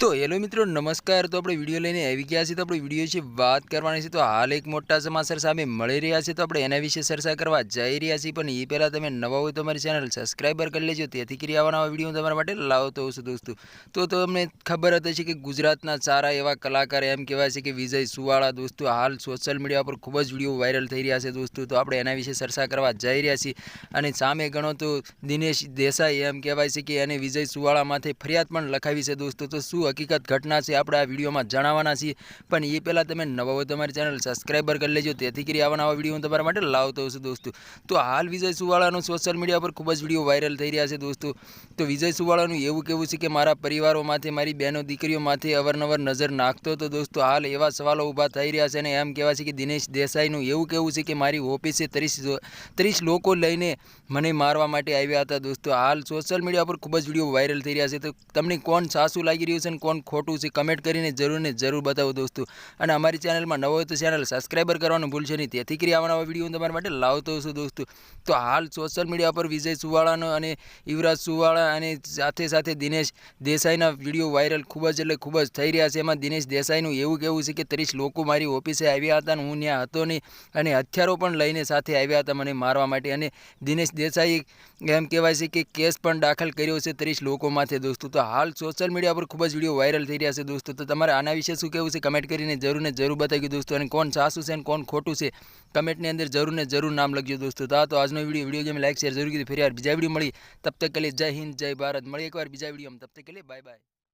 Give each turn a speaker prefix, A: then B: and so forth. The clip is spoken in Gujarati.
A: તો હેલો મિત્રો, નમસ્કાર. તો આપણે વીડિયો લઈને આવી ગયા છીએ. તો આપણે વીડિયો વિશે વાત કરવાની છે. તો હાલ એક મોટા સમાચાર સામે મળી રહ્યા છે. તો આપણે એના વિશે ચર્ચા કરવા જઈ રહ્યા છીએ. પણ એ પહેલાં તમે નવા હોય તો અમારી ચેનલ સબસ્ક્રાઈબર કરી લેજો. તેથી કરી આવવાના વીડિયો તમારા માટે લાવતો હોઉં છું, દોસ્તો. તો તમને ખબર હતી છે કે ગુજરાતના સારા એવા કલાકાર એમ કહેવાય છે કે વિજય સુવાળા, દોસ્તો. હાલ સોશિયલ મીડિયા પર ખૂબ જ વીડિયો વાયરલ થઈ રહ્યા છે, દોસ્તો. તો આપણે એના વિશે ચર્ચા કરવા જઈ રહ્યા છીએ. અને સામે ગણો તો દિનેશ દેસાઈ એમ કહેવાય છે કે એને વિજય સુવાળા માથે ફરિયાદ પણ લખાવી છે, દોસ્તો. તો શું હકીકત ઘટના છે, આપણે આ વિડીયોમાં જણાવવાના છીએ. પણ એ પહેલાં તમે નવા હોય તમારી ચેનલ સબસ્ક્રાઈબર કરી લેજો તેથી કરી આવા નવા વીડિયો હું તમારા માટે લાવતો હશું દોસ્તો. તો હાલ વિજય સુવાળાનો સોશિયલ મીડિયા પર ખૂબ જ વીડિયો વાયરલ થઈ રહ્યા છે દોસ્તો. તો વિજય સુવાળાનું એવું કેવું છે કે મારા પરિવારોમાંથી, મારી બહેનો દીકરીઓ માથે અવારનવાર નજર નાખતો હતો દોસ્તો. હાલ એવા સવાલો ઊભા થઈ રહ્યા છે અને એમ કહેવાય છે કે દિનેશ દેસાઈનું એવું કેવું છે કે મારી ઓફિસે ત્રીસ ત્રીસ લોકો લઈને મને મારવા માટે આવ્યા હતા દોસ્તો. હાલ સોશિયલ મીડિયા પર ખૂબ જ વીડિયો વાયરલ થઈ રહ્યા છે. તો તમને કોણ સાસુ લાગી રહ્યું છે અને કોણ ખોટું છે કમેન્ટ કરીને જરૂર ને જરૂર બતાવો દોસ્તો. અને અમારી ચેનલમાં નવો હોય તો ચેનલ સબસ્ક્રાઈબર કરવાનું ભૂલશો નહીં. તેથી કરી આવવાના વીડિયો હું તમારા માટે લાવતો છું દોસ્તો. તો હાલ સોશિયલ મીડિયા પર વિજય સુવાળાનો અને યુવરાજ સુવાળા અને સાથે સાથે દિનેશ દેસાઈના વીડિયો વાયરલ ખૂબ જ એટલે ખૂબ જ થઈ રહ્યા છે. એમાં દિનેશ દેસાઈનું એવું કેવું છે કે ત્રીસ લોકો મારી ઓફિસે આવ્યા હતા અને હું ત્યાં હતો નહીં. અને હથિયારો પણ લઈને સાથે આવ્યા હતા મને મારવા માટે. અને દિનેશ દેસાઈ એમ કહેવાય છે કે કેસ પણ દાખલ કર્યો છે ત્રીસ લોકો માથે દોસ્તો. તો હાલ સોશિયલ મીડિયા પર ખૂબ જ વીડિયો વાયરલ થઈ રહ્યા છે દોસ્તો. તો તમારે આના વિશે શું કહેવું છે? કમેન્ટ કરીને જરૂર ને જરૂર બતાવ્યું દોસ્તો. અને કોણ સાસુ છે અને કોણ ખોટું છે? કમેન્ટની અંદર જરૂર ને જરૂર નામ લખજો દોસ્તો. તો આ તો આજનો video. Video game like, share જરૂર કીધું ફરી યાર બીજા વીડિયો મળી. તબ તક કે જય હિન્દ, જય ભારત. મળી એકવાર બીજા વીડિયો તબ તક કે બાય બાય